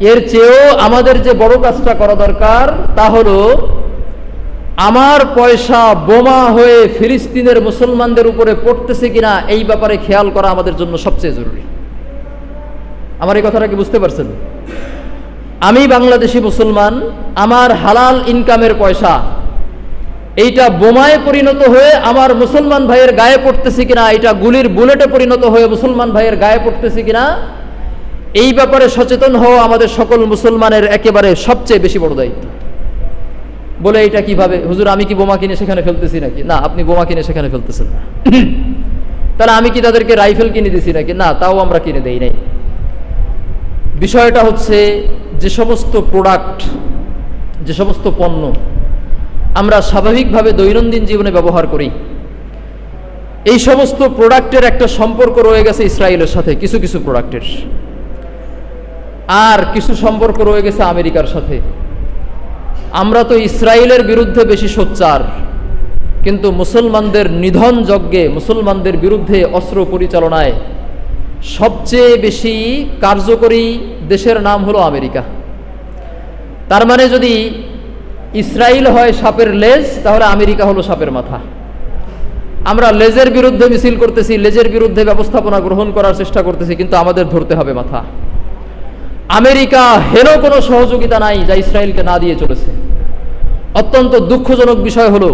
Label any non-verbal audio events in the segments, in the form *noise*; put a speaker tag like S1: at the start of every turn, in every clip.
S1: এর চেয়েও আমাদের যে বড় কাজটা করা দরকার, তা হলো আমার পয়সা বোমা হয়ে ফিলিস্তিনের মুসলমানদের উপরে পড়তেছে কিনা এই ব্যাপারে খেয়াল করা আমাদের জন্য সবচেয়ে জরুরি। আমার এই কথাটা কি বুঝতে পারছেন? আমি বাংলাদেশি মুসলমান, আমার হালাল ইনকামের পয়সা, এইটা বোমায় পরিণত হয়ে আমার মুসলমান ভাইয়ের গায়ে পড়তেছে কিনা এটা গুলির বুলেটে পরিণত হয়ে মুসলমান ভাইয়ের গায়ে পড়তেছে কিনা এই ব্যাপারে সচেতন হওয়া আমাদের সকল মুসলমানের একেবারে সবচেয়ে বেশি বড় দায়িত্ব। বলে এটা কীভাবে? হুজুর, আমি কি বোমা কিনে সেখানে ফেলতেছি নাকি? না, আপনি বোমা কিনে সেখানে ফেলতেছেন না। *clears throat* তাহলে আমি কি তাদেরকে রাইফেল কিনে দিছি নাকি? না, তাও আমরা কিনে দেই নাই। বিষয়টা হচ্ছে যে সমস্ত প্রোডাক্ট যে সমস্ত পণ্য আমরা স্বাভাবিকভাবে দৈনন্দিন জীবনে ব্যবহার করি। এই সমস্ত প্রোডাক্টের একটা সম্পর্ক রয়ে গেছে ইসরায়েলের সাথে, কিছু কিছু প্রোডাক্টের আর কিছু সম্পর্ক রয়ে গেছে আমেরিকার সাথে। আমরা তো ইসরায়েলের বিরুদ্ধে বেশি সোচ্চার, কিন্তু মুসলমানদের নিধন যজ্ঞে, মুসলমানদের বিরুদ্ধে অস্ত্র পরিচালনায় সবচেয়ে বেশি কার্যকরী দেশের নাম হলো আমেরিকা। তার মানে যদি ইসরায়েল হয় সাপের লেজ, তাহলে আমেরিকা হলো সাপের মাথা। আমরা লেজের বিরুদ্ধে মিছিল করতেছি, লেজের বিরুদ্ধে ব্যবস্থাপনা গ্রহণ করার চেষ্টা করতেছি, কিন্তু আমাদের ধরতে হবে মাথা। আমেরিকা হেন কোনো সহযোগিতা নাই যা ইসরায়েলকে না দিয়ে চলেছে। অত্যন্ত দুঃখজনক বিষয় হলো,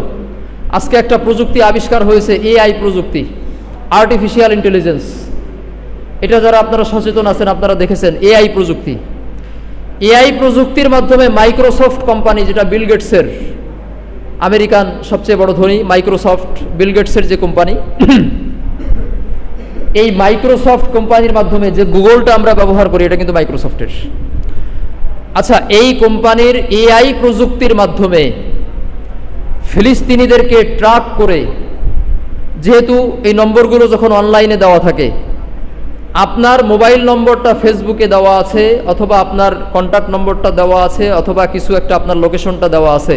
S1: আজকে একটা প্রযুক্তি আবিষ্কার হয়েছে, এআই প্রযুক্তি আর্টিফিশিয়াল ইন্টেলিজেন্স এটা যারা আপনারা সচেতন আছেন, আপনারা দেখেছেন, এআই প্রযুক্তি। এআই প্রযুক্তির মাধ্যমে মাইক্রোসফট কোম্পানি, যেটা বিল গেটসের, আমেরিকান সবচেয়ে বড় ধনী, মাইক্রোসফট, বিল গেটসের যে কোম্পানি এই মাইক্রোসফট কোম্পানির মাধ্যমে যে গুগলটা আমরা ব্যবহার করি, এটা কিন্তু মাইক্রোসফটের আচ্ছা এই কোম্পানির এআই প্রযুক্তির মাধ্যমে ফিলিস্তিনিদেরকে ট্রাক করে, যেহেতু এই নম্বরগুলো যখন অনলাইনে দেওয়া থাকে, আপনার মোবাইল নম্বরটা ফেসবুকে দেওয়া আছে, অথবা আপনার কন্ট্যাক্ট নম্বরটা দেওয়া আছে, অথবা কিছু একটা আপনার লোকেশনটা দেওয়া আছে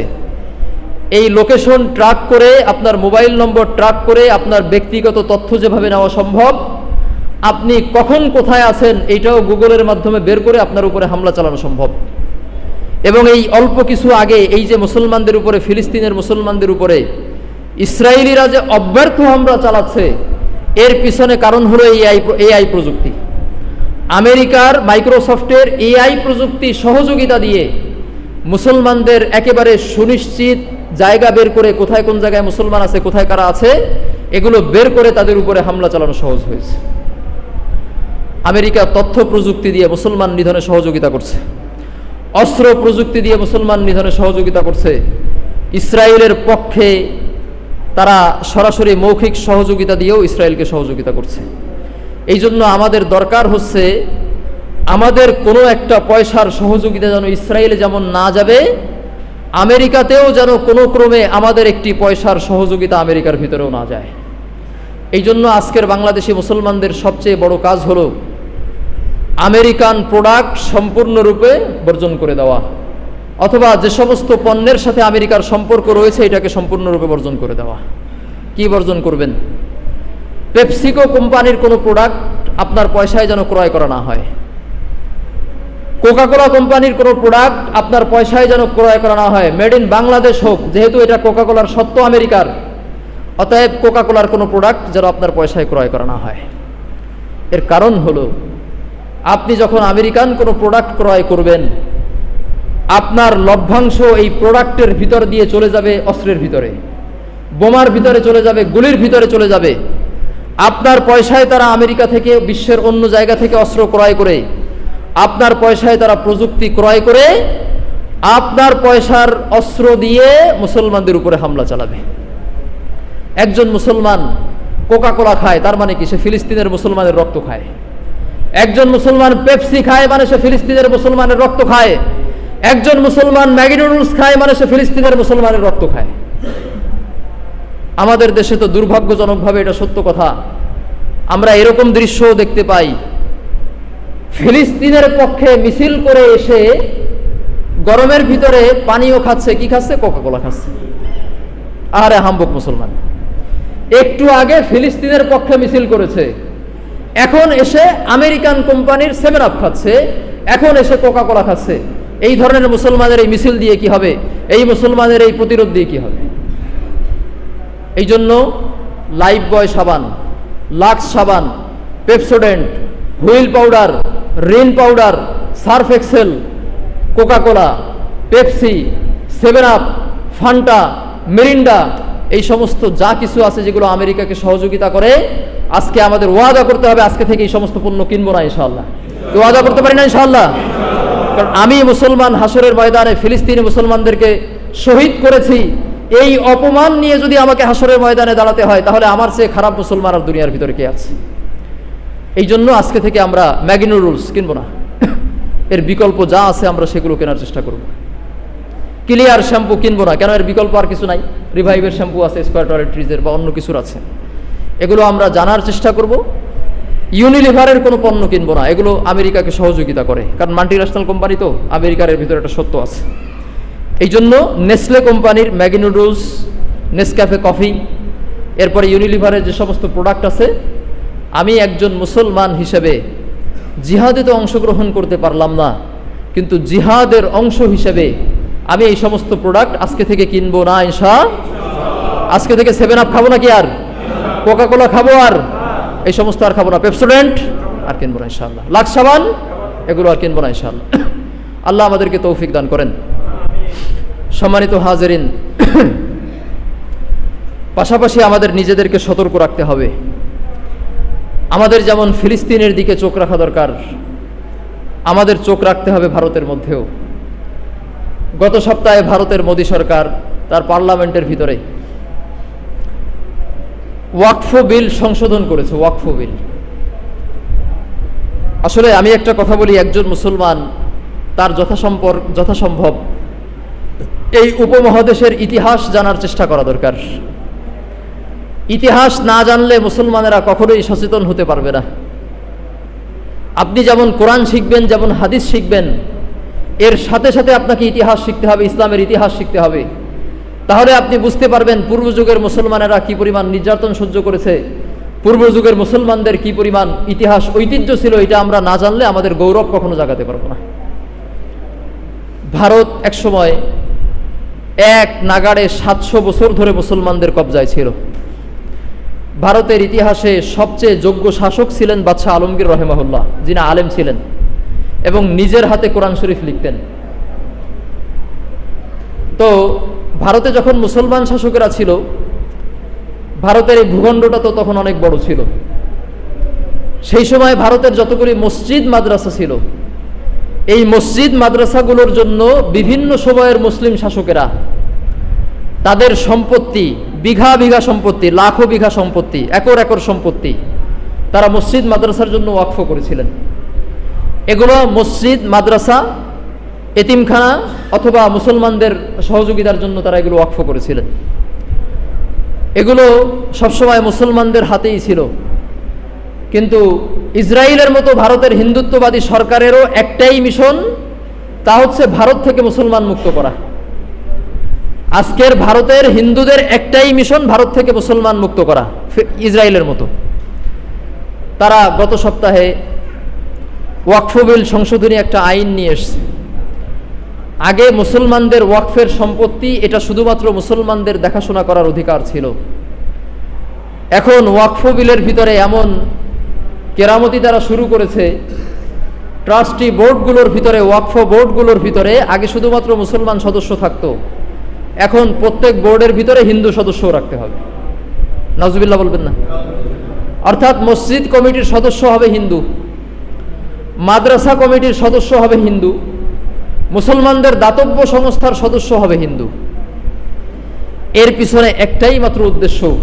S1: এই লোকেশন ট্র্যাক করে, আপনার মোবাইল নম্বর ট্র্যাক করে, আপনার ব্যক্তিগত তথ্য যেভাবে নেওয়া সম্ভব, আপনি কখন কোথায় আছেন এইটাও গুগলের মাধ্যমে বের করে আপনার উপরে হামলা চালানো সম্ভব। এবং এই অল্প কিছু আগে এই যে মুসলমানদের উপরে, ফিলিস্তিনের মুসলমানদের উপরে ইসরায়েলিরা যে অব্যর্থ হামলা চালাচ্ছে, এর পিছনে কারণ হলো এআই এআই প্রযুক্তি। আমেরিকার মাইক্রোসফটের এআই প্রযুক্তি সহযোগিতা দিয়ে মুসলমানদের একেবারে সুনিশ্চিত জায়গা বের করে কোথায় কোন জায়গায় মুসলমান আছে, কোথায় কারা আছে, এগুলো বের করে তাদের উপরে হামলা চালানো সহজ হয়েছে। আমেরিকা তথ্য প্রযুক্তি দিয়ে মুসলমান নিধনে সহযোগিতা করছে। অস্ত্র প্রযুক্তি দিয়ে মুসলমান নিধনে সহযোগিতা করছে। ইসরায়েলের পক্ষে তারা সরাসরি মৌখিক সহযোগিতা দিয়েও ইসরায়েলকে সহযোগিতা করছে। এই জন্য আমাদের দরকার হচ্ছে আমাদের কোনো একটা পয়সার সহযোগিতা যেন ইসরায়েলে যেমন না যাবে আমেরিকাতেও যেন কোনো ক্রমে আমাদের একটি পয়সার সহযোগিতা আমেরিকার ভিতরেও না যায়। এই জন্য আজকের বাংলাদেশি মুসলমানদের সবচেয়ে বড় কাজ হলো আমেরিকান প্রোডাক্ট সম্পূর্ণরূপে বর্জন করে দেওয়া। অথবা যে সমস্ত পণ্যের সাথে আমেরিকার সম্পর্ক রয়েছে, এটাকে সম্পূর্ণরূপে বর্জন করে দেওয়া। কি বর্জন করবেন? পেপসিকো কোম্পানির কোনো প্রোডাক্ট আপনার পয়সায় যেন ক্রয় করা না হয়। কোকাকোলা কোম্পানির কোনো প্রোডাক্ট আপনার পয়সায় যেন ক্রয় করা না হয়। মেড ইন বাংলাদেশ হোক, যেহেতু এটা কোকাকোলার সত্য আমেরিকার। অতএব কোকাকোলার কোনো প্রোডাক্ট যেন আপনার পয়সায় ক্রয় করা না হয়। এর কারণ হলো, আপনি যখন আমেরিকান কোনো প্রোডাক্ট ক্রয় করবেন, আপনার লভ্যাংশ এই প্রোডাক্টের ভিতর দিয়ে চলে যাবে অস্ত্রের ভিতরে। বোমার ভিতরে চলে যাবে, গুলির ভিতরে চলে যাবে। আপনার পয়সায় তারা আমেরিকা থেকে, বিশ্বের অন্য জায়গা থেকে অস্ত্র ক্রয় করে। আপনার পয়সায় তারা প্রযুক্তি ক্রয় করে আপনার পয়সার অস্ত্র দিয়ে মুসলমানদের উপরে হামলা চালাবে। একজন মুসলমান কোকা কোলা খায়, তার মানে কি? সে ফিলিস্তিনের মুসলমানের রক্ত খায়। একজন মুসলমান পেপসি খায় মানে সে ফিলিস্তিনের মুসলমানের রক্ত খায়। একজন মুসলমান ম্যাগি নুডলস খায় মানে সে ফিলিস্তিনের মুসলমানের রক্ত খায়। আমাদের দেশে তো দুর্ভাগ্যজনকভাবে এটা সত্য কথা। আমরা এরকম দৃশ্যও দেখতে পাই। ফিলিস্তিনের পক্ষে মিছিল করে এসে গরমের ভিতরে পানিও খাচ্ছে, কি খাচ্ছে? কোকাকোলা খাচ্ছে। আরে হাম্বক মুসলমান। একটু আগে ফিলিস্তিনের পক্ষে মিছিল করেছে। এখন এসে আমেরিকান কোম্পানির সেভেন আপ খাচ্ছে। এখন এসে কোকা কোলা খাচ্ছে। এই ধরনের মুসলমানের এই মিছিল দিয়ে কি হবে? এই মুসলমানের এই প্রতিরোধ দিয়ে কি হবে? এই জন্য লাইফ বয় সাবান লাক্স সাবান Pepsodent Wheel powder Rin powder, Surf Excel, Coca Cola, Pepsi, Seven Up, Fanta, Mirinda, এই সমস্ত যা কিছু আছে যেগুলো আমেরিকাকে সহযোগিতা করে, আজকে আমাদের ওয়াদা করতে হবে, আজকে থেকে এই সমস্ত পণ্য কিনবো না ইনশাল্লাহ কেউ ওয়াদা করতে পারি না ইনশাল্লাহ কারণ আমি মুসলমান হাসরের ময়দানে ফিলিস্তিনি মুসলমানদেরকে শহীদ করেছি, এই অপমান নিয়ে যদি আমাকে হাসরের ময়দানে দাঁড়াতে হয়, তাহলে আমার চেয়ে খারাপ মুসলমান আর দুনিয়ার ভিতরে কে আছে? এই জন্য আজকে থেকে আমরা ম্যাগি নুডলস কিনবো না। এর বিকল্প যা আছে আমরা সেগুলো কেনার চেষ্টা করব। ক্লিয়ার শ্যাম্পু কিনবো না। কেন এর বিকল্প আর কিছু নাই? রিভাইভের শ্যাম্পু আছে, স্কোয়ার টয়লেট্রিজের বা অন্য কিছুর আছে। এগুলো আমরা জানার চেষ্টা করব। ইউনিলিভারের কোনো পণ্য কিনবো না। এগুলো আমেরিকাকে সহযোগিতা করে। কারণ মাল্টি ন্যাশনাল কোম্পানি তো, আমেরিকার এর ভিতরে একটা সত্য আছে। এই জন্য নেসলে কোম্পানির ম্যাগি নুডলস নেসক্যাফে কফি, এরপরে ইউনিলিভারের যে সমস্ত প্রোডাক্ট আছে আমি একজন মুসলমান হিসেবে জিহাদে তো অংশগ্রহণ করতে পারলাম না, কিন্তু জিহাদের অংশ হিসেবে আমি এই সমস্ত প্রোডাক্ট আজকে থেকে কিনবো না ইনশা আজকে থেকে সেভেন আপ খাব না কি আর? কোকা কোলা খাব আর? এই সমস্ত আর খাব না। পেপসোডেন্ট আর কিনবো না ইনশাল্লাহ লাক্স সাবান, এগুলো আর কিনবো না ইনশাল্লাহ আল্লাহ আমাদেরকে তৌফিক দান করেন। সম্মানিত হাজেরিন, পাশাপাশি আমাদের নিজেদেরকে সতর্ক রাখতে হবে। আমাদের যেমন ফিলিস্তিনের দিকে চোখ রাখা দরকার, আমাদের চোখ রাখতে হবে ভারতের মধ্যেও। গত সপ্তাহে ভারতের মোদী সরকার তার পার্লামেন্টের ভিতরে ওয়াকফ বিল সংশোধন করেছে, ওয়াকফ বিল। আসলে আমি একটা কথা বলি, একজন মুসলমান তার যথাসম্পর, যথাসম্ভব এই উপমহাদেশের ইতিহাস জানার চেষ্টা করা দরকার। ইতিহাস না জানলে মুসলমানেরা কখনোই সচেতন হতে পারবে না। আপনি যেমন কোরআন শিখবেন, যেমন হাদিস শিখবেন, এর সাথে সাথে আপনাকে ইতিহাস শিখতে হবে, ইসলামের ইতিহাস শিখতে হবে। তাহলে আপনি বুঝতে পারবেন পূর্বযুগের মুসলমানেরা কি পরিমাণ নির্যাতন সহ্য করেছে, পূর্বযুগের মুসলমানদের কি পরিমাণ ইতিহাস ঐতিহ্য ছিল, এটা আমরা না জানলে আমাদের গৌরব কখনো জাগাতে পারব না। ভারত একসময় এক নাগাড়ে সাতশো বছর ধরে মুসলমানদের কবজায় ছিল। ভারতের ইতিহাসে সবচেয়ে যোগ্য শাসক ছিলেন বাদশাহ আলমগীর রহেমাহুল্লাহ, যিনি আলেম ছিলেন এবং নিজের হাতে কোরআন শরীফ লিখতেন। তো ভারতে যখন মুসলমান শাসকেরা ছিল, ভারতের এই ভূখণ্ডটা তো তখন অনেক বড় ছিল। সেই সময় ভারতের যতগুলি মসজিদ, মাদ্রাসা ছিল, এই মসজিদ, মাদ্রাসাগুলোর জন্য বিভিন্ন সময়ের মুসলিম শাসকেরা তাদের সম্পত্তি বিঘা বিঘা সম্পত্তি, লাখো বিঘা সম্পত্তি, একর একর সম্পত্তি তারা মসজিদ, মাদ্রাসার জন্য ওয়াকফ করেছিলেন। এগুলো মসজিদ, মাদ্রাসা, এতিমখানা অথবা মুসলমানদের সহযোগিতার জন্য তারা এগুলো ওয়াকফ করেছিলেন। এগুলো সবসময় মুসলমানদের হাতেই ছিল। কিন্তু ইসরায়েলের মতো ভারতের হিন্দুত্ববাদী সরকারেরও একটাই মিশন, তা হচ্ছে ভারত থেকে মুসলমান মুক্ত করা। আজকের ভারতের হিন্দুদের একটাই মিশন ভারত থেকে মুসলমান মুক্ত করা ইসরায়েলের মতো। তারা গত সপ্তাহে ওয়াকফবিল সংশোধনী একটা আইন নিয়ে এসছে। আগে মুসলমানদের ওয়াকফের সম্পত্তি, এটা শুধুমাত্র মুসলমানদের দেখাশোনা করার অধিকার ছিল। এখন ওয়াকফ বিলের ভিতরে এমন কেরামতি তারা শুরু করেছে, ট্রাস্টি বোর্ডগুলোর ভিতরে, ওয়াকফ বোর্ডগুলোর ভিতরে আগে শুধুমাত্র মুসলমান সদস্য থাকতো। এখন প্রত্যেক বোর্ডের ভিতরে হিন্দু সদস্যও রাখতে হবে। নজবিল্লা বলবেন না? অর্থাৎ মসজিদ কমিটির সদস্য হবে হিন্দু, মাদ্রাসা কমিটির সদস্য হবে হিন্দু, মুসলমানদের দাতব্য সংস্থার সদস্য হবে হিন্দু। এর পিছনে একটাই মাত্র উদ্দেশ্য,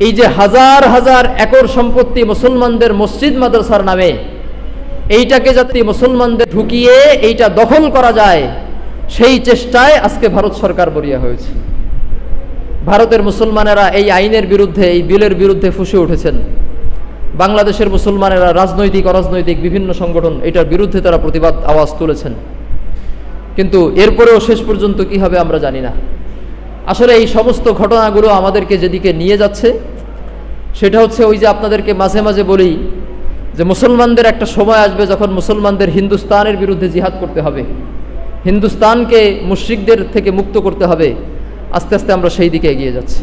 S1: এই যে হাজার হাজার একর সম্পত্তি মুসলমানদের মসজিদ মাদ্রাসার নামে, এইটাকে যাতে মুসলমানদের ঢুকিয়ে এইটা দখল করা যায় সেই চেষ্টায় আজকে ভারত সরকার বরিয়া হয়েছে। ভারতের মুসলমানেরা এই আইনের বিরুদ্ধে, এই বিলের বিরুদ্ধে ফুসে উঠেছেন। বাংলাদেশের মুসলমানেরা রাজনৈতিক, অরাজনৈতিক বিভিন্ন সংগঠন এটার বিরুদ্ধে তারা প্রতিবাদ আওয়াজ তুলেছেন। কিন্তু এরপরেও শেষ পর্যন্ত কি হবে আমরা জানি না। আসলে এই সমস্ত ঘটনাগুলো আমাদেরকে যেদিকে নিয়ে যাচ্ছে, সেটা হচ্ছে ওই যে আপনাদেরকে মাঝে মাঝে বলি যে মুসলমানদের একটা সময় আসবে যখন মুসলমানদের হিন্দুস্তানের বিরুদ্ধে জিহাদ করতে হবে। হিন্দুস্তানকে মুশ্রিকদের থেকে মুক্ত করতে হবে। আস্তে আস্তে আমরা সেই দিকে এগিয়ে যাচ্ছি।